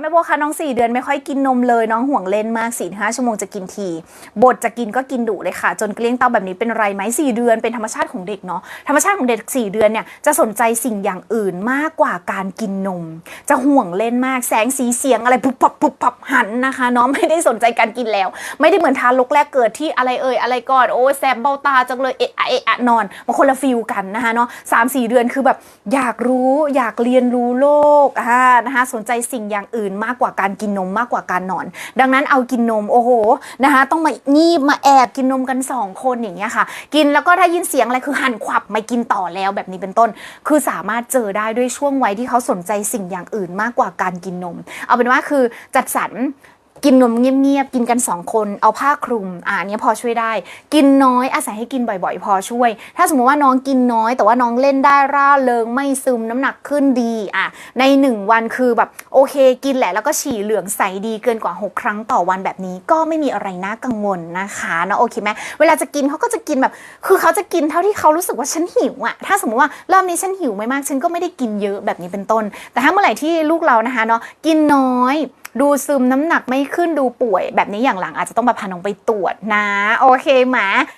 แม่บัวคะน้อง4เดือนไม่ค่อยกินนมเลย น้องห่วงเล่นมาก4ี่ห้าชั่วโมงจะกินทีบทจะกินก็กินดุเลยค่ะ จนเกลี้ยงเต้าแบบนี้เป็นไรไหม4เดือนเป็นธรรมชาติของเด็กเนาะธรรมชาติของเด็ก4เดือนเนี่ยจะสนใจสิ่งอย่างอื่นมากกว่าการกินนม จะห่วงเล่นมากแสงสีเสียงอะไรปุบปับปุบปับหันนะคะเนาะไม่ได้สนใจการกินแล้ว ไม่ได้เหมือนทารกแรกเกิดที่อะไรเอ่ยอะไรก่อนโอ้แสบเบ้าตาจังเลยเอะอะเอะอะนอนมาคนละฟิลกันนะคะเนาะสามสี่เดือนคือแบบอยากรู้อยากเรียนรู้โลกอ่านะคะสนใจสิ่งอย่างอื่นมากกว่าการกินนมมากกว่าการนอน ดังนั้นเอากินนมโอ้โหนะคะต้องมางีบมาแอบกินนมกันสองคนอย่างเงี้ยค่ะ กินแล้วก็ถ้ายินเสียงอะไรคือหันขวับไม่กินต่อแล้วแบบนี้เป็นต้น คือสามารถเจอได้ด้วยช่วงวัยที่เขาสนใจสิ่งอย่างอื่นมากกว่าการกินนม เอาเป็นว่าคือจัดสรร กินนมเงียบๆ กินกันสองคน เอาผ้าคลุม อ่าเนี้ยพอช่วยได้ กินน้อยอาศัยให้กินบ่อยๆ พอช่วย ถ้าสมมติว่าน้องกินน้อย แต่ว่าน้องเล่นได้ร่าเริงไม่ซึมน้ำหนักขึ้นดีอะในหนึ่งวันคือแบบโอเคกินแหละแล้วก็ฉี่เหลืองใสดีเกินกว่า 6 ครั้งต่อวันแบบนี้ก็ไม่มีอะไรน่ากังวลนะคะนะโอเคไหมเวลาจะกินเขาก็จะกินแบบ คือเขาจะกินเท่าที่เขารู้สึกว่าฉันหิวอะถ้าสมมติว่ารอบนี้ฉันหิวไม่มากฉันก็ไม่ได้กินเยอะแบบนี้เป็นต้น แต่ถ้าเมื่อไหร่ที่ลูกเรานะคะเนาะกินน้อย ดูซึมน้ำหนักไม่ขึ้นดูป่วย แบบนี้อย่างหลังอาจจะต้องมาพาน้องไปตรวจนะ โอเคไหม